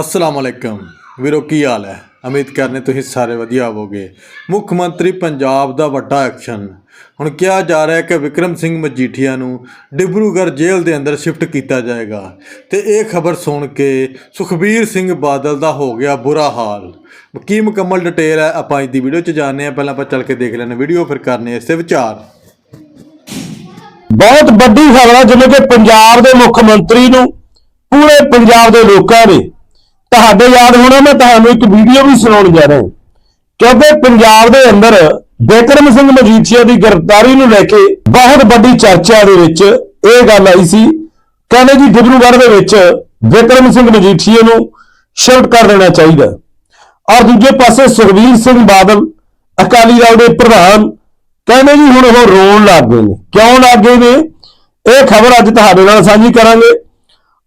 ਅਸਲਾਮ ਅਲੈਕਮ ਵੀਰੋ, ਕੀ ਹਾਲ ਹੈ? ਉਮੀਦ ਕਰਨੇ ਤੁਸੀਂ ਸਾਰੇ ਵਧੀਆ ਹੋਵੋਗੇ। ਮੁੱਖ ਮੰਤਰੀ ਪੰਜਾਬ ਦਾ ਵੱਡਾ ਐਕਸ਼ਨ ਹੁਣ ਕਿਹਾ ਜਾ ਰਿਹਾ ਹੈ ਕਿ ਵਿਕਰਮ ਸਿੰਘ ਮਜੀਠੀਆ ਨੂੰ ਡਿਬਰੂਗੜ੍ਹ ਜੇਲ੍ਹ ਦੇ ਅੰਦਰ ਸ਼ਿਫਟ ਕੀਤਾ ਜਾਏਗਾ। ਤੇ ਇਹ ਖਬਰ ਸੁਣ ਕੇ ਸੁਖਬੀਰ ਸਿੰਘ ਬਾਦਲ ਦਾ ਹੋ ਗਿਆ ਬੁਰਾ ਹਾਲ। ਕੀ ਮੁਕੰਮਲ ਡਿਟੇਲ ਹੈ? ਆਪਾਂ ਅੱਜ ਦੀ ਵੀਡੀਓ 'ਚ ਜਾਣਦੇ ਹਾਂ। ਪਹਿਲਾਂ ਆਪਾਂ ਚੱਲ ਕੇ ਦੇਖ ਲੈਂਦੇ ਵੀਡੀਓ ਫਿਰ ਕਰਨੇ ਇਸ ਤੇ ਵਿਚਾਰ। ਬਹੁਤ ਵੱਡੀ ਖਬਰ ਹੈ, ਜਿਵੇਂ ਕਿ ਪੰਜਾਬ ਦੇ ਮੁੱਖ ਮੰਤਰੀ ਨੂੰ, ਪੂਰੇ ਪੰਜਾਬ ਦੇ ਲੋਕਾਂ ਨੇ ਤੁਹਾਡੇ ਯਾਦ ਹੋਣਾ, ਮੈਂ ਤੁਹਾਨੂੰ ਇੱਕ ਵੀਡੀਓ ਵੀ ਸੁਣਾਉਣ ਜਾ ਰਿਹਾ ਕਿਉਂਕਿ ਪੰਜਾਬ ਦੇ ਅੰਦਰ ਬਿਕਰਮ ਸਿੰਘ ਮਜੀਠੀਆ ਦੀ ਗ੍ਰਿਫਤਾਰੀ ਨੂੰ ਲੈ ਕੇ ਬਹੁਤ ਵੱਡੀ ਚਰਚਾ ਦੇ ਵਿੱਚ ਇਹ ਗੱਲ ਆਈ ਸੀ। ਕਹਿੰਦੇ ਜੀ ਡਿਬਰੂਗੜ੍ਹ ਦੇ ਵਿੱਚ ਬਿਕਰਮ ਸਿੰਘ ਮਜੀਠੀਆ ਨੂੰ ਸ਼ਿਫਟ ਕਰ ਦੇਣਾ ਚਾਹੀਦਾ। ਔਰ ਦੂਜੇ ਪਾਸੇ ਸੁਖਬੀਰ ਸਿੰਘ ਬਾਦਲ, ਅਕਾਲੀ ਦਲ ਦੇ ਪ੍ਰਧਾਨ, ਕਹਿੰਦੇ ਜੀ, ਹੁਣ ਉਹ ਰੋਣ ਲੱਗ ਗਏ ਨੇ। ਕਿਉਂ ਲੱਗ ਗਏ ਨੇ? ਇਹ ਖਬਰ ਅੱਜ ਤੁਹਾਡੇ ਨਾਲ ਸਾਂਝੀ ਕਰਾਂਗੇ।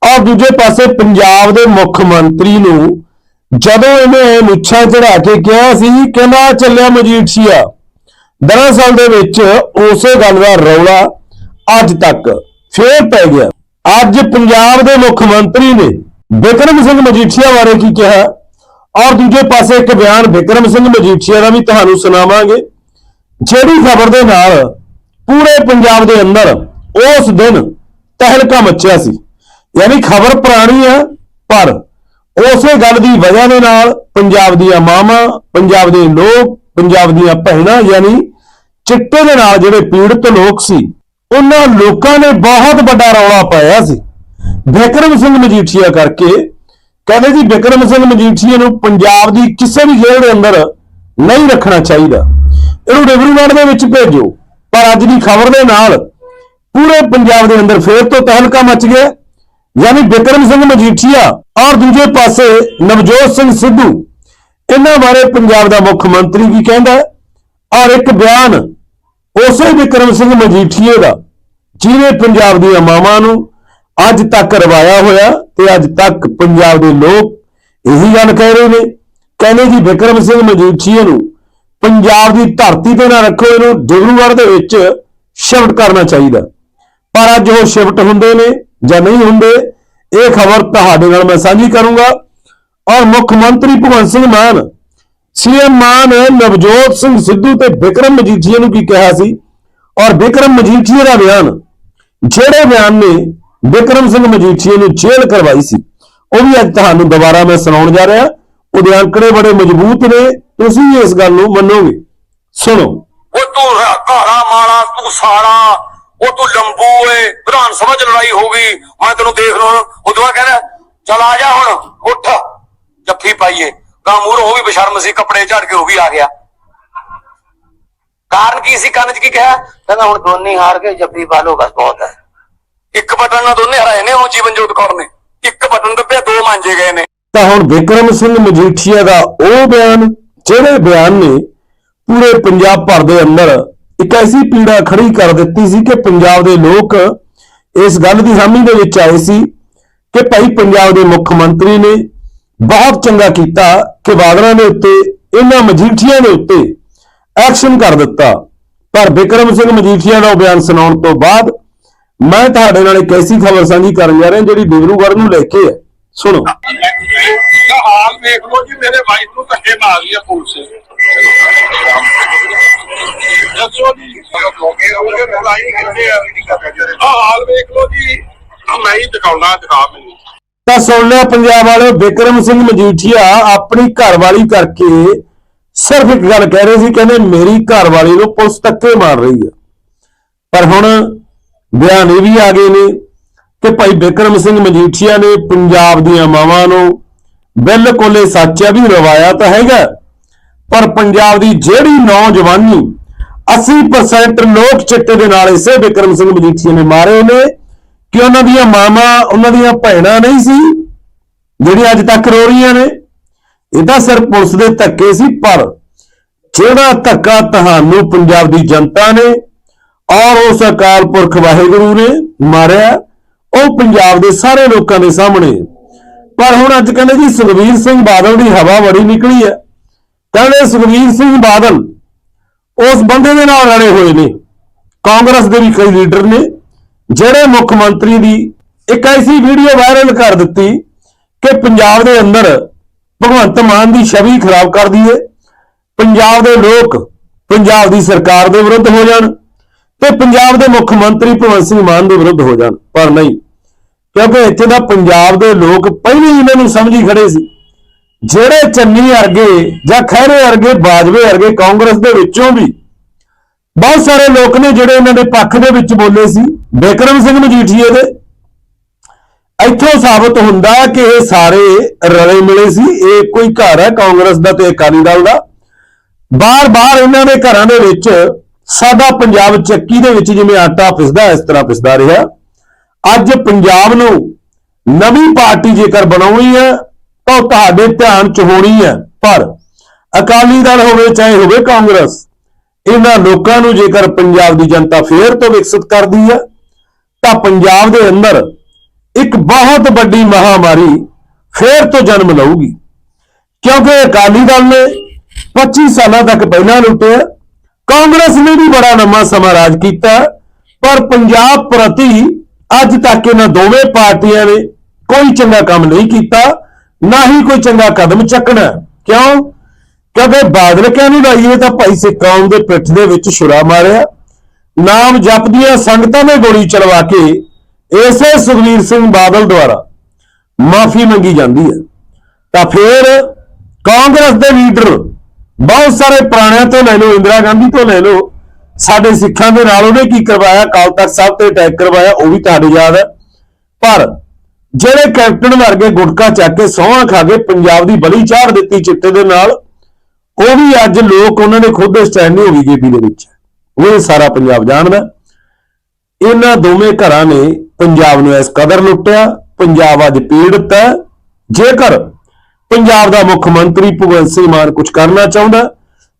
ਔਰ ਦੂਜੇ ਪਾਸੇ ਪੰਜਾਬ ਦੇ ਮੁੱਖ ਮੰਤਰੀ ਨੂੰ ਜਦੋਂ ਇਹਨੇ ਮੁੱਛਾਂ ਚੜਾ ਕੇ ਕਿਹਾ ਸੀ, ਕਹਿੰਦਾ ਚੱਲਿਆ ਮਜੀਠੀਆ ਦਰਅਸਲ ਦੇ ਵਿੱਚ ਉਸੇ ਗੱਲ ਦਾ ਰੌਲਾ ਅੱਜ ਤੱਕ ਫੇਰ ਪੈ ਗਿਆ। ਅੱਜ ਪੰਜਾਬ ਦੇ ਮੁੱਖ ਮੰਤਰੀ ਨੇ ਬਿਕਰਮ ਸਿੰਘ ਮਜੀਠੀਆ ਬਾਰੇ ਕੀ ਕਿਹਾ? ਔਰ ਦੂਜੇ ਪਾਸੇ ਇੱਕ ਬਿਆਨ ਬਿਕਰਮ ਸਿੰਘ ਮਜੀਠੀਆ ਦਾ ਵੀ ਤੁਹਾਨੂੰ ਸੁਣਾਵਾਂਗੇ। ਜਿਹੜੀ ਖਬਰ ਦੇ ਨਾਲ ਪੂਰੇ ਪੰਜਾਬ ਦੇ ਅੰਦਰ ਉਸ ਦਿਨ ਤਹਿਲਕਾ ਮੱਚਿਆ ਸੀ। ਯਾਨੀ ਖਬਰ ਪੁਰਾਣੀ ਹੈ ਪਰ ਉਸੇ ਗੱਲ ਦੀ ਵਜ੍ਹਾ ਦੇ ਨਾਲ ਪੰਜਾਬ ਦੀਆਂ ਮਾਵਾਂ, ਪੰਜਾਬ ਦੇ ਲੋਕ, ਪੰਜਾਬ ਦੀਆਂ ਭੈਣਾਂ ਯਾਨੀ ਚਿੱਟੇ ਦੇ ਨਾਲ ਜਿਹੜੇ ਪੀੜਤ ਲੋਕ ਸੀ, ਉਹਨਾਂ ਲੋਕਾਂ ਨੇ ਬਹੁਤ ਵੱਡਾ ਰੌਲਾ ਪਾਇਆ ਸੀ। ਬਿਕਰਮ ਸਿੰਘ ਮਜੀਠੀਆ ਕਰਕੇ ਕਹਿੰਦੇ ਜੀ ਬਿਕਰਮ ਸਿੰਘ ਮਜੀਠੀਆ ਨੂੰ ਪੰਜਾਬ ਦੀ ਕਿਸੇ ਵੀ ਜੇਲ੍ਹ ਦੇ ਅੰਦਰ ਨਹੀਂ ਰੱਖਣਾ ਚਾਹੀਦਾ। ਇਹਨੂੰ ਡਿਬਰੂਗੜ੍ਹ ਦੇ ਵਿੱਚ ਭੇਜੋ। ਪਰ ਅੱਜ ਦੀ ਖਬਰ ਦੇ ਨਾਲ ਪੂਰੇ ਪੰਜਾਬ ਦੇ ਅੰਦਰ ਫੇਰ ਤੋਂ ਤਹਿਲਕਾ ਮਚ ਗਿਆ। ਯਾਨੀ ਬਿਕਰਮ ਸਿੰਘ ਮਜੀਠੀਆ ਔਰ ਦੂਜੇ ਪਾਸੇ ਨਵਜੋਤ ਸਿੰਘ ਸਿੱਧੂ, ਇਹਨਾਂ ਬਾਰੇ ਪੰਜਾਬ ਦਾ ਮੁੱਖ ਮੰਤਰੀ ਵੀ ਕਹਿੰਦਾ ਔਰ ਇੱਕ ਬਿਆਨ ਉਸੇ ਬਿਕਰਮ ਸਿੰਘ ਮਜੀਠੀਏ ਦਾ, ਜਿਹਨੇ ਪੰਜਾਬ ਦੀਆਂ ਮਾਵਾਂ ਨੂੰ ਅੱਜ ਤੱਕ ਰਵਾਇਆ ਹੋਇਆ ਤੇ ਅੱਜ ਤੱਕ ਪੰਜਾਬ ਦੇ ਲੋਕ ਇਹੀ ਗੱਲ ਕਹਿ ਰਹੇ ਨੇ, ਕਹਿੰਦੇ ਜੀ ਬਿਕਰਮ ਸਿੰਘ ਮਜੀਠੀਏ ਨੂੰ ਪੰਜਾਬ ਦੀ ਧਰਤੀ ਤੇ ਨਾ ਰੱਖੋ, ਇਹਨੂੰ ਡਿਬਰੂਗੜ੍ਹ ਦੇ ਵਿੱਚ ਸ਼ਿਫਟ ਕਰਨਾ ਚਾਹੀਦਾ। ਪਰ ਅੱਜ ਉਹ ਸ਼ਿਫਟ ਹੁੰਦੇ ਨੇ ਜਾਂ ਨਹੀਂ ਹੁੰਦੇ, ਇਹ ਖਬਰ ਤੁਹਾਡੇ ਨਾਲ ਮੈਂ ਸਾਂਝੀ ਕਰੂੰਗਾ। ਔਰ ਮੁੱਖ ਮੰਤਰੀ ਭਗਵੰਤ ਸਿੰਘ ਮਾਨ, ਸੀਐਮ ਮਾਨ ਨੇ ਨਵਜੋਤ ਸਿੰਘ ਸਿੱਧੂ ਤੇ ਬਿਕਰਮ ਮਜੀਠੀਆ ਨੂੰ ਕੀ ਕਿਹਾ ਸੀ? ਔਰ ਬਿਕਰਮ ਮਜੀਠੀਆ ਦਾ ਬਿਆਨ, ਜਿਹੜੇ ਬਿਆਨ ਨੇ ਬਿਕਰਮ ਸਿੰਘ ਮਜੀਠੀਆ ਨੂੰ ਜੇਲ੍ਹ ਕਰਵਾਈ ਸੀ, ਉਹ ਵੀ ਅੱਜ ਤੁਹਾਨੂੰ ਦੁਬਾਰਾ ਮੈਂ ਸੁਣਾਉਣ ਜਾ ਰਿਹਾ। ਉਹਦੇ ਅੰਕੜੇ ਬੜੇ ਮਜ਼ਬੂਤ ਨੇ, ਤੁਸੀਂ ਵੀ ਇਸ ਗੱਲ ਨੂੰ ਮੰਨੋਗੇ। ਸੁਣੋ। ਉਹ ਤੂੰ ਘਾਰਾ ਮਾਲਾ, ਤੂੰ ਸਾਲਾ ਉਹ ਤੂੰ ਲੰਬੂ ਏ ਵਿਧਾਨ ਸਭਾ ਚ ਲੜਾਈ ਹੋ ਗਈ। ਮੈਂ ਤੈਨੂੰ ਦੇਖ ਰਿਹਾ ਉਦੋਂ ਬਾਅਦ ਕਹਿੰਦਾ ਚਲ ਆ ਜਾ ਹੁਣ, ਉੱਠ। ਜੱਫੀ ਪਾਈਏ। ਗਾਮੂਰ ਉਹ ਵੀ ਬਸ਼ਰਮ ਸੀ, ਕੱਪੜੇ ਝੜ ਕੇ ਉਹ ਵੀ ਆ ਗਿਆ। ਕਾਰਨ ਕੀ ਸੀ? ਕੰਨ ਚ ਕੀ ਕਿਹਾ? ਕਹਿੰਦਾ ਹੁਣ ਦੋਨੇ ਹਾਰ ਕੇ ਜੱਫੀ ਪਾ ਲਓ, ਬਸ ਬਹੁਤ ਹੈ। ਇੱਕ ਬਟਨ ਨਾਲ ਦੋਨੇ ਹਰਾਏ ਨੇ ਉਹ ਜੀਵਨਜੋਤ ਕੌਰ ਨੇ। ਇੱਕ ਬਟਨ ਦੱਬਿਆ, ਦੋ ਮਾਂਜੇ ਗਏ ਨੇ। ਤਾਂ ਹੁਣ ਵਿਕਰਮ ਸਿੰਘ ਮਜੀਠੀਆ ਦਾ ਉਹ ਬਿਆਨ, ਜਿਹੜੇ ਬਿਆਨ ਨੇ ਪੂਰੇ ਪੰਜਾਬ ਭਰ ਦੇ ਅੰਦਰ ਇੱਕ ਐਸੀ ਪੀੜਾ ਖੜੀ ਕਰ ਦਿੱਤੀ ਸੀ ਕਿ ਪੰਜਾਬ ਦੇ ਲੋਕ ਇਸ ਗੱਲ ਦੀ ਹਾਮੀ ਦੇ ਵਿੱਚ ਆਏ ਸੀ ਕਿ ਭਾਈ ਪੰਜਾਬ ਦੇ ਮੁੱਖ ਮੰਤਰੀ ਨੇ ਬਹੁਤ ਚੰਗਾ ਕੀਤਾ ਕਿ ਬਾਦਲਾਂ ਦੇ ਉੱਤੇ, ਇਹਨਾਂ ਮਜੀਠੀਆ ਦੇ ਉੱਤੇ ਐਕਸ਼ਨ ਕਰ ਦਿੱਤਾ। ਪਰ ਬਿਕਰਮ ਸਿੰਘ ਮਜੀਠੀਆ ਦਾ ਉਹ ਬਿਆਨ ਸੁਣਾਉਣ ਤੋਂ ਬਾਅਦ ਮੈਂ ਤੁਹਾਡੇ ਨਾਲ ਇੱਕ ਐਸੀ ਖਬਰ ਸਾਂਝੀ ਕਰਨ ਜਾ ਰਿਹਾ ਜਿਹੜੀ ਡਿਬਰੂਗੜ੍ਹ ਨੂੰ ਲੈ ਕੇ ਹੈ। ਸੁਣੋ। ਹਾਲ ਦੇਖ ਲਓ ਜੀ, ਮੇਰੇ ਵਾਈਫ ਨੂੰ ਧੱਕੇ ਮਾਰ ਰਹੀ ਹੈ ਪੁਲਿਸ ਦੱਸੋ ਜੀ। ਉਹਦੇ ਬੁਲਾਈ ਕਿੱਥੇ ਆ ਆਹ ਹਾਲ ਵੇਖ ਲਓ ਜੀ। ਮੈਂ ਹੀ ਦਿਖਾਉਣਾ, ਦਿਖਾ ਮੈਨੂੰ। ਤਾਂ ਸੁਣ ਲਿਆ ਪੰਜਾਬ ਵਾਲੇ ਬਿਕਰਮ ਸਿੰਘ ਮਜੀਠੀਆ ਆਪਣੀ ਘਰਵਾਲੀ ਕਰਕੇ ਸਿਰਫ ਇੱਕ ਗੱਲ ਕਹਿ ਰਹੇ ਸੀ, ਕਹਿੰਦੇ ਮੇਰੀ ਘਰਵਾਲੀ ਨੂੰ ਪੁਲਿਸ ਧੱਕੇ ਮਾਰ ਰਹੀ ਆ। ਪਰ ਹੁਣ ਬਿਆਨ ਇਹ ਵੀ ਆ ਗਏ ਨੇ ਕਿ ਭਾਈ ਬਿਕਰਮ ਸਿੰਘ ਮਜੀਠੀਆ ਨੇ ਪੰਜਾਬ ਦੀਆਂ ਮਾਵਾਂ ਨੂੰ ਬਿਲਕੁਲ ਇਹ ਸੱਚ ਹੈ ਵੀ ਰਵਾਇਆ ਤਾਂ ਹੈਗਾ। ਪਰ ਪੰਜਾਬ ਦੀ ਜਿਹੜੀ ਨੌਜਵਾਨੀ 80% ਲੋਕ ਚਿੱਟੇ ਦੇ ਨਾਲ ਇਸੇ ਬਿਕਰਮ ਸਿੰਘ ਮਜੀਠੀਆ ਨੇ ਮਾਰੇ ਨੇ ਕਿ ਉਹਨਾਂ ਦੀਆਂ ਮਾਵਾਂ, ਉਹਨਾਂ ਦੀਆਂ ਭੈਣਾਂ ਨਹੀਂ ਸੀ, ਜਿਹੜੀਆਂ ਅੱਜ ਤੱਕ ਰੋ ਰਹੀਆਂ ਨੇ। ਇਹ ਤਾਂ ਸਿਰਫ ਪੁਲਿਸ ਦੇ ਧੱਕੇ ਸੀ, ਪਰ ਜਿਹੜਾ ਧੱਕਾ ਤੁਹਾਨੂੰ ਪੰਜਾਬ ਦੀ ਜਨਤਾ ਨੇ ਔਰ ਉਸ ਅਕਾਲ ਪੁਰਖ ਵਾਹਿਗੁਰੂ ਨੇ ਮਾਰਿਆ, ਉਹ ਪੰਜਾਬ ਦੇ ਸਾਰੇ ਲੋਕਾਂ ਦੇ ਸਾਹਮਣੇ ਪਰ ਹੁਣ ਅੱਜ ਕਹਿੰਦੇ ਜੀ ਸੁਖਵੀਰ ਸਿੰਘ ਬਾਦਲ ਦੀ ਹਵਾ ਬੜੀ ਨਿਕਲੀ ਹੈ। ਕਹਿੰਦੇ ਸੁਖਵੀਰ ਸਿੰਘ ਬਾਦਲ ਉਸ ਬੰਦੇ ਦੇ ਨਾਲ ਰਲੇ ਹੋਏ ਨੇ। ਕਾਂਗਰਸ ਦੇ ਵੀ ਕਈ ਲੀਡਰ ਨੇ, ਜਿਹੜੇ ਮੁੱਖ ਮੰਤਰੀ ਦੀ ਇੱਕ ਐਸੀ ਵੀਡੀਓ ਵਾਇਰਲ ਕਰ ਦਿੱਤੀ ਕਿ ਪੰਜਾਬ ਦੇ ਅੰਦਰ ਭਗਵੰਤ ਮਾਨ ਦੀ ਛਵੀ ਖਰਾਬ ਕਰ ਦਈਏ, ਪੰਜਾਬ ਦੇ ਲੋਕ ਪੰਜਾਬ ਦੀ ਸਰਕਾਰ ਦੇ ਵਿਰੁੱਧ ਹੋ ਜਾਣ ਤੇ ਪੰਜਾਬ ਦੇ ਮੁੱਖ ਮੰਤਰੀ ਭਗਵੰਤ ਸਿੰਘ ਮਾਨ ਦੇ ਵਿਰੁੱਧ ਹੋ ਜਾਣ। ਪਰ ਨਹੀਂ ਕਿਉਂਕਿ ਇੱਥੇ ਦਾ ਪੰਜਾਬ ਦੇ ਲੋਕ ਪਹਿਲਾਂ ਹੀ ਇਹਨਾਂ ਨੂੰ ਸਮਝੀ ਖੜੇ ਸੀ। ਜਿਹੜੇ ਚੰਨੀ ਅਰਗੇ ਜਾਂ ਖਹਿਰੇ ਅਰਗੇ ਬਾਜਵੇ ਅਰਗੇ ਕਾਂਗਰਸ ਦੇ ਵਿੱਚੋਂ ਵੀ ਬਹੁਤ ਸਾਰੇ ਲੋਕ ਨੇ ਜਿਹੜੇ ਇਹਨਾਂ ਦੇ ਪੱਖ ਦੇ ਵਿੱਚ ਬੋਲੇ ਸੀ। ਬਿਕਰਮ ਸਿੰਘ ਮਜੀਠੀਏ ਦੇ। ਇੱਥੋਂ ਸਾਬਤ ਹੁੰਦਾ ਕਿ ਇਹ ਸਾਰੇ ਰਲੇ ਮਿਲੇ ਸੀ। ਇਹ ਕੋਈ ਘਰ ਹੈ ਕਾਂਗਰਸ ਦਾ ਤੇ ਅਕਾਲੀ ਦਲ ਦਾ। ਬਾਰ-ਬਾਰ ਇਹਨਾਂ ਦੇ ਘਰਾਂ ਦੇ ਵਿੱਚ ਸਾਡਾ ਪੰਜਾਬ ਚੱਕੀ ਦੇ ਵਿੱਚ ਜਿਵੇਂ ਆਟਾ ਪਿਸਦਾ ਇਸ ਤਰ੍ਹਾਂ ਪਿਸਦਾ ਰਿਹਾ। ਅੱਜ ਪੰਜਾਬ ਨੂੰ ਨਵੀਂ ਪਾਰਟੀ ਜੇਕਰ ਬਣਾਉਣੀ ਹੈ, ਤਾਂ ਉਹ ਤੁਹਾਡੇ ਧਿਆਨ 'ਚ ਹੋਣੀ ਹੈ। ਪਰ ਅਕਾਲੀ ਦਲ ਹੋਵੇ, ਚਾਹੇ ਹੋਵੇ ਕਾਂਗਰਸ, ਇਹਨਾਂ ਲੋਕਾਂ ਨੂੰ ਜੇਕਰ ਪੰਜਾਬ ਦੀ ਜਨਤਾ ਫੇਰ ਤੋਂ ਵਿਕਸਿਤ ਕਰਦੀ ਹੈ, ਤਾਂ ਪੰਜਾਬ ਦੇ ਅੰਦਰ ਇੱਕ ਬਹੁਤ ਵੱਡੀ ਮਹਾਮਾਰੀ ਫੇਰ ਤੋਂ ਜਨਮ ਲਊਗੀ। ਕਿਉਂਕਿ ਅਕਾਲੀ ਦਲ ਨੇ 25 ਸਾਲਾਂ ਤੱਕ ਪਹਿਲਾਂ ਲੁੱਟਿਆ, ਕਾਂਗਰਸ ਨੇ ਵੀ ਬੜਾ ਲੰਮਾ ਸਮਾਂ ਰਾਜ ਕੀਤਾ, ਪਰ ਪੰਜਾਬ ਪ੍ਰਤੀ ਅੱਜ ਤੱਕ ਇਹਨਾਂ ਦੋਵੇਂ ਪਾਰਟੀਆਂ ਨੇ ਕੋਈ ਚੰਗਾ ਕੰਮ ਨਹੀਂ ਕੀਤਾ, ਨਾ ਹੀ ਕੋਈ ਚੰਗਾ ਕਦਮ ਚੱਕਣਾ। ਕਿਉਂ? ਕਿਉਂਕਿ ਬਾਦਲ ਕਹਿੰਦੇ ਲਾਈਏ ਤਾਂ ਭਾਈ ਸਿੱਖ ਦੇ ਪਿੱਠ ਦੇ ਵਿੱਚ ਛੁਰਾ ਮਾਰਿਆ। ਨਾਮ ਜਪਦੀਆਂ ਸੰਗਤਾਂ ਨੇ ਗੋਲੀ ਚਲਵਾ ਕੇ ਇਸੇ ਸੁਖਵੀਰ ਸਿੰਘ ਬਾਦਲ ਦੁਆਰਾ ਮਾਫੀ ਮੰਗੀ ਜਾਂਦੀ ਹੈ। ਤਾਂ ਫਿਰ ਕਾਂਗਰਸ ਦੇ ਲੀਡਰ ਬਹੁਤ ਸਾਰੇ ਪੁਰਾਣਿਆਂ ਤੋਂ ਲੈ ਲਓ, ਇੰਦਰਾ ਗਾਂਧੀ ਤੋਂ ਲੈ ਲਓ ਸਾਡੇ ਸਿੱਖਾਂ ਦੇ ਨਾਲ ਉਹਨੇ ਕੀ ਕਰਵਾਇਆ? ਅਕਾਲ ਤਖਤ ਸਾਹਿਬ ਤੇ ਅਟੈਕ ਕਰਵਾਇਆ, ਉਹ ਵੀ ਤੁਹਾਡੇ ਯਾਦ ਹੈ। ਪਰ ਜਿਹੜੇ ਕੈਪਟਨ ਵਰਗੇ ਗੁਟਕਾ ਚੱਕ ਕੇ ਸੌਹਾਂ ਖਾ ਕੇ ਪੰਜਾਬ ਦੀ ਬਲੀ ਚਾੜ ਦਿੱਤੀ ਚਿੱਟੇ ਦੇ ਨਾਲ, ਉਹ ਵੀ ਅੱਜ ਲੋਕ ਉਹਨਾਂ ਦੇ ਖੁਦ ਸਟੈਂਡ ਨਹੀਂ ਹੋ ਗਈ ਜੇਪੀ ਦੇ ਵਿੱਚ ਉਹ ਇਹ ਸਾਰਾ ਪੰਜਾਬ ਜਾਣਦਾ ਇਹਨਾਂ ਦੋਵੇਂ ਘਰਾਂ ਨੇ ਪੰਜਾਬ ਨੂੰ ਇਸ ਕਦਰ ਲੁੱਟਿਆ, ਪੰਜਾਬ ਅੱਜ ਪੀੜਤ ਹੈ। ਜੇਕਰ ਪੰਜਾਬ ਦਾ ਮੁੱਖ ਮੰਤਰੀ ਭਗਵੰਤ ਸਿੰਘ ਮਾਨ ਕੁਝ ਕਰਨਾ ਚਾਹੁੰਦਾ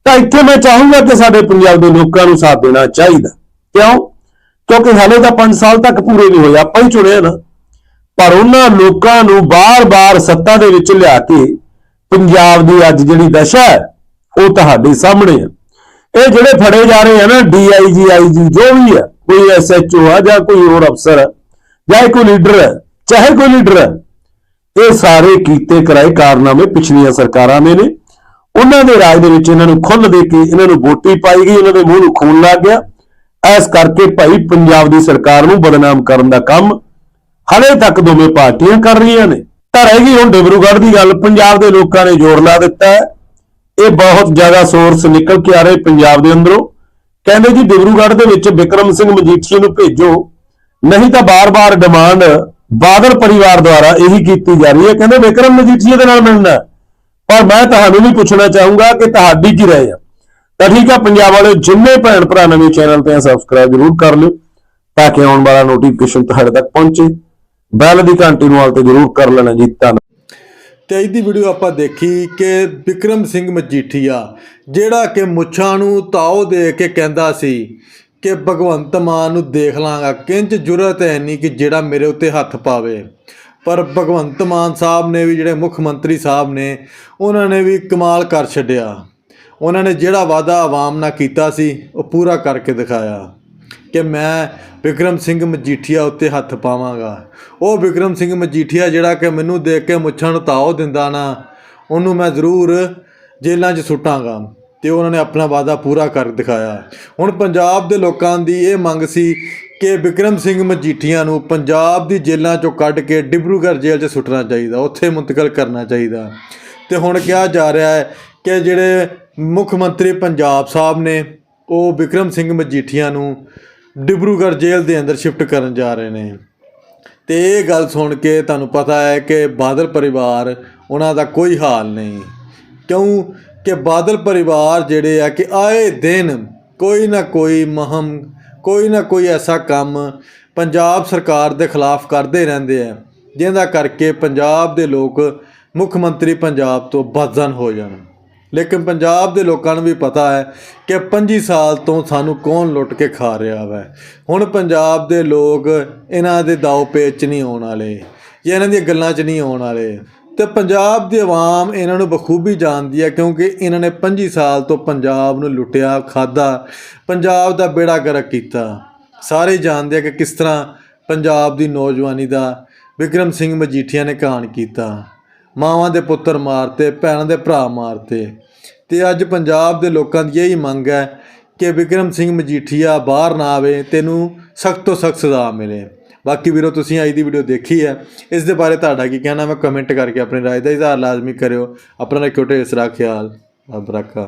ਤਾਂ ਇੱਥੇ ਮੈਂ ਚਾਹੂੰਗਾ ਕਿ ਸਾਡੇ ਪੰਜਾਬ ਦੇ ਲੋਕਾਂ ਨੂੰ ਸਾਥ ਦੇਣਾ ਚਾਹੀਦਾ। ਕਿਉਂ? ਕਿਉਂਕਿ ਹਾਲੇ ਤਾਂ 5 ਸਾਲ ਤੱਕ ਪੂਰੇ ਨਹੀਂ ਹੋਏ, ਆਪਾਂ ਹੀ ਚੁਣਿਆ ਨਾ। ਪਰ ਉਹਨਾਂ ਲੋਕਾਂ ਨੂੰ ਬਾਰ-ਬਾਰ ਸੱਤਾ ਦੇ ਵਿੱਚ ਲਿਆ ਕੇ ਪੰਜਾਬ ਦੀ ਅੱਜ ਜਿਹੜੀ ਦਸ਼ਾ ਹੈ, ਉਹ ਤੁਹਾਡੇ ਸਾਹਮਣੇ ਹੈ। ਇਹ ਜਿਹੜੇ ਫੜੇ ਜਾ ਰਹੇ ਆ ਨਾ ਡੀਆਈਜੀ ਆਈਜੀ ਜੋ ਵੀ ਹੈ, ਕੋਈ ਐਸਐਚਓ ਆ ਜਾਂ ਕੋਈ ਹੋਰ ਅਫਸਰ ਹੈ ਜਾਂ ਕੋਈ ਲੀਡਰ ਹੈ, ਚਾਹੇ ਕੋਈ ਲੀਡਰ ਹੈ, ਇਹ ਸਾਰੇ ਕੀਤੇ ਕਰਾਏ ਕਾਰਨਾਮੇ ਪਿਛਲੀਆਂ ਸਰਕਾਰਾਂ ਦੇ ਨੇ। ਉਹਨਾਂ ਦੇ ਰਾਜ ਦੇ ਵਿੱਚ ਇਹਨਾਂ ਨੂੰ ਖੁੱਲ੍ਹ ਦੇ ਕੇ ਇਹਨਾਂ ਨੂੰ ਵੋਟੀ ਪਾਈ ਗਈ ਇਹਨਾਂ ਦੇ ਮੂੰਹ ਨੂੰ ਖੂਨ ਲੱਗ ਗਿਆ। ਐਸ ਕਰਕੇ ਭਾਈ ਪੰਜਾਬ ਦੀ ਸਰਕਾਰ ਨੂੰ ਬਦਨਾਮ ਕਰਨ ਦਾ ਕੰਮ ਹਲੇ ਤੱਕ ਦੋਵੇਂ ਪਾਰਟੀਆਂ ਕਰ ਰਹੀਆਂ ਨੇ। ਤਾਂ ਰਹਿ ਗਈ ਹੁਣ ਡਿਬਰੂਗੜ੍ਹ ਦੀ ਗੱਲ। ਪੰਜਾਬ ਦੇ ਲੋਕਾਂ ਨੇ ਜ਼ੋਰ ਲਾ ਦਿੱਤਾ ਹੈ। ਇਹ ਬਹੁਤ ਜ਼ਿਆਦਾ ਸੋਰਸ ਨਿਕਲ ਕੇ ਆ ਰਹੇ ਪੰਜਾਬ ਦੇ ਅੰਦਰੋਂ। ਕਹਿੰਦੇ ਜੀ ਡਿਬਰੂਗੜ੍ਹ ਦੇ ਵਿੱਚ ਵਿਕਰਮ ਸਿੰਘ ਮਜੀਠੀਆ ਨੂੰ ਭੇਜੋ। ਨਹੀਂ ਤਾਂ ਬਾਰ-ਬਾਰ ਡਿਮਾਂਡ ਬਾਦਲ ਪਰਿਵਾਰ ਦੁਆਰਾ ਇਹੀ ਕੀਤੀ ਜਾ ਰਹੀ ਹੈ। ਕਹਿੰਦੇ ਵਿਕਰਮ ਮਜੀਠੀਆ ਦੇ ਨਾਲ ਮਿਲਣਾ ਪਰ ਮੈਂ ਤੁਹਾਨੂੰ ਵੀ ਪੁੱਛਣਾ ਚਾਹੂੰਗਾ ਕਿ ਤੁਹਾਡੀ ਕੀ ਰਾਏ ਆ? ਤਾਂ ਠੀਕ ਆ, ਪੰਜਾਬ ਵਾਲੇ ਜਿੰਨੇ ਭੈਣ ਭਰਾ ਨਵੇਂ ਚੈਨਲ ਤੇ ਸਬਸਕ੍ਰਾਈਬ ਜ਼ਰੂਰ ਕਰ ਲਿਓ ਤਾਂ ਕਿ ਆਉਣ ਵਾਲਾ ਨੋਟੀਫਿਕੇਸ਼ਨ ਤੁਹਾਡੇ ਤੱਕ ਪਹੁੰਚੇ। ਬੈਲ ਦੀ ਘੰਟੀ ਨੂੰ ਆਲ ਤੇ ਜ਼ਰੂਰ ਕਰ ਲੈਣਾ ਜੀ, ਧੰਨਵਾਦ। ਤੇ ਅੱਜ ਦੀ ਵੀਡੀਓ ਆਪਾਂ ਦੇਖੀ ਕਿ ਵਿਕਰਮ ਸਿੰਘ ਮਜੀਠੀਆ, ਜਿਹੜਾ ਕਿ ਮੁੱਛਾਂ ਨੂੰ ਤਾਓ ਦੇ ਕੇ ਕਹਿੰਦਾ ਸੀ ਕਿ ਭਗਵੰਤ ਮਾਨ ਨੂੰ ਦੇਖ ਲਾਂਗਾ ਕਿੰਚ ਜੁਰਤ ਹੈ ਨਹੀਂ ਕਿ ਜਿਹੜਾ ਮੇਰੇ ਉੱਤੇ ਹੱਥ ਪਾਵੇ। ਪਰ ਭਗਵੰਤ ਮਾਨ ਸਾਹਿਬ ਨੇ ਵੀ ਜਿਹੜੇ ਮੁੱਖ ਮੰਤਰੀ ਸਾਹਿਬ ਨੇ, ਉਹਨਾਂ ਨੇ ਵੀ ਕਮਾਲ ਕਰ ਛੱਡਿਆ। ਉਹਨਾਂ ਨੇ ਜਿਹੜਾ ਵਾਅਦਾ ਆਵਾਮ ਨਾਲ ਕੀਤਾ ਸੀ, ਉਹ ਪੂਰਾ ਕਰਕੇ ਦਿਖਾਇਆ ਕਿ ਮੈਂ ਵਿਕਰਮ ਸਿੰਘ ਮਜੀਠੀਆ ਉੱਤੇ ਹੱਥ ਪਾਵਾਂਗਾ। ਉਹ ਵਿਕਰਮ ਸਿੰਘ ਮਜੀਠੀਆ ਜਿਹੜਾ ਕਿ ਮੈਨੂੰ ਦੇਖ ਕੇ ਮੁੱਛਾਂ ਨੂੰ ਤਾਓ ਦਿੰਦਾ ਨਾ, ਉਹਨੂੰ ਮੈਂ ਜ਼ਰੂਰ ਜੇਲ੍ਹਾਂ 'ਚ ਸੁੱਟਾਂਗਾ। ਤੇ ਉਹਨਾਂ ਨੇ ਆਪਣਾ ਵਾਅਦਾ ਪੂਰਾ ਕਰ ਦਿਖਾਇਆ। ਹੁਣ ਪੰਜਾਬ ਦੇ ਲੋਕਾਂ ਦੀ ਇਹ ਮੰਗ ਸੀ ਕਿ ਵਿਕਰਮ ਸਿੰਘ ਮਜੀਠੀਆ ਨੂੰ ਪੰਜਾਬ ਦੀ ਜੇਲ੍ਹਾਂ 'ਚੋਂ ਕੱਢ ਕੇ ਡਿਬਰੂਗੜ੍ਹ ਜੇਲ੍ਹ 'ਚ ਸੁੱਟਣਾ ਚਾਹੀਦਾ, ਉੱਥੇ ਮੁੰਤਕਲ ਕਰਨਾ ਚਾਹੀਦਾ। ਤੇ ਹੁਣ ਕਿਹਾ ਜਾ ਰਿਹਾ ਹੈ ਕਿ ਜਿਹੜੇ ਮੁੱਖ ਮੰਤਰੀ ਪੰਜਾਬ ਸਾਹਿਬ ਨੇ, ਉਹ ਵਿਕਰਮ ਸਿੰਘ ਮਜੀਠੀਆ ਨੂੰ ਡਿਬਰੂਗੜ੍ਹ ਜੇਲ੍ਹ ਦੇ ਅੰਦਰ ਸ਼ਿਫਟ ਕਰਨ ਜਾ ਰਹੇ ਨੇ। ਤੇ ਇਹ ਗੱਲ ਸੁਣ ਕੇ ਤੁਹਾਨੂੰ ਪਤਾ ਹੈ ਕਿ ਬਾਦਲ ਪਰਿਵਾਰ ਉਹਨਾਂ ਦਾ ਕੋਈ ਹਾਲ ਨਹੀਂ। ਕਿਉਂ? ਕਿ ਬਾਦਲ ਪਰਿਵਾਰ ਜਿਹੜੇ ਆ ਕਿ ਆਏ ਦਿਨ ਕੋਈ ਨਾ ਕੋਈ ਮਹਮ, ਕੋਈ ਨਾ ਕੋਈ ਐਸਾ ਕੰਮ ਪੰਜਾਬ ਸਰਕਾਰ ਦੇ ਖਿਲਾਫ ਕਰਦੇ ਰਹਿੰਦੇ ਆ ਜਿਹਦਾ ਕਰਕੇ ਪੰਜਾਬ ਦੇ ਲੋਕ ਮੁੱਖ ਮੰਤਰੀ ਪੰਜਾਬ ਤੋਂ ਬਾਜ਼ਨ ਹੋ ਜਾਣ। ਲੇਕਿਨ ਪੰਜਾਬ ਦੇ ਲੋਕਾਂ ਨੂੰ ਵੀ ਪਤਾ ਹੈ ਕਿ 25 ਸਾਲ ਤੋਂ ਸਾਨੂੰ ਕੌਣ ਲੁੱਟ ਕੇ ਖਾ ਰਿਹਾ ਵੈ। ਹੁਣ ਪੰਜਾਬ ਦੇ ਲੋਕ ਇਹਨਾਂ ਦੇ ਦਾਅ ਪੇਚ 'ਚ ਨਹੀਂ ਆਉਣ ਵਾਲੇ, ਜਾਂ ਇਹਨਾਂ ਦੀਆਂ ਗੱਲਾਂ 'ਚ ਨਹੀਂ ਆਉਣ ਵਾਲੇ। ਤੇ ਪੰਜਾਬ ਦੀ ਆਵਾਮ ਇਹਨਾਂ ਨੂੰ ਬਖੂਬੀ ਜਾਣਦੀ ਹੈ ਕਿਉਂਕਿ ਇਹਨਾਂ ਨੇ 25 ਸਾਲ ਤੋਂ ਪੰਜਾਬ ਨੂੰ ਲੁੱਟਿਆ ਖਾਦਾ ਪੰਜਾਬ ਦਾ ਬੇੜਾ ਗਰਕ ਕੀਤਾ। ਸਾਰੇ ਜਾਣਦੇ ਆ ਕਿ ਕਿਸ ਤਰ੍ਹਾਂ ਪੰਜਾਬ ਦੀ ਨੌਜਵਾਨੀ ਦਾ ਵਿਕਰਮ ਸਿੰਘ ਮਜੀਠੀਆ ਨੇ ਕਾਣ ਕੀਤਾ। ਮਾਵਾਂ ਦੇ ਪੁੱਤਰ ਮਾਰਤੇ, ਭੈਣਾਂ ਦੇ ਭਰਾ ਮਾਰਤੇ। ਤੇ ਅੱਜ ਪੰਜਾਬ ਦੇ ਲੋਕਾਂ ਦੀ ਇਹੀ ਮੰਗ ਹੈ ਕਿ ਵਿਕਰਮ ਸਿੰਘ ਮਜੀਠੀਆ ਬਾਹਰ ਨਾ ਆਵੇ, ਤੈਨੂੰ ਸਖਤ ਤੋਂ ਸਖਤ ਸਜ਼ਾ ਮਿਲੇ। ਬਾਕੀ ਵੀਰੋ, ਤੁਸੀਂ ਅੱਜ ਦੀ ਵੀਡੀਓ ਦੇਖੀ ਹੈ। ਇਸ ਦੇ ਬਾਰੇ ਤੁਹਾਡਾ ਕੀ ਕਹਿਣਾ? ਮੈਂ ਕਮੈਂਟ ਕਰਕੇ ਆਪਣੀ ਰਾਏ ਦਾ ਇਜ਼ਹਾਰ ਲਾਜ਼ਮੀ ਕਰਿਓ। ਆਪਣਾ ਰੱਖਿਓ ਢੇਰ ਸਾਰਾ ਖਿਆਲ। ਰੱਬ ਰੱਖਾ।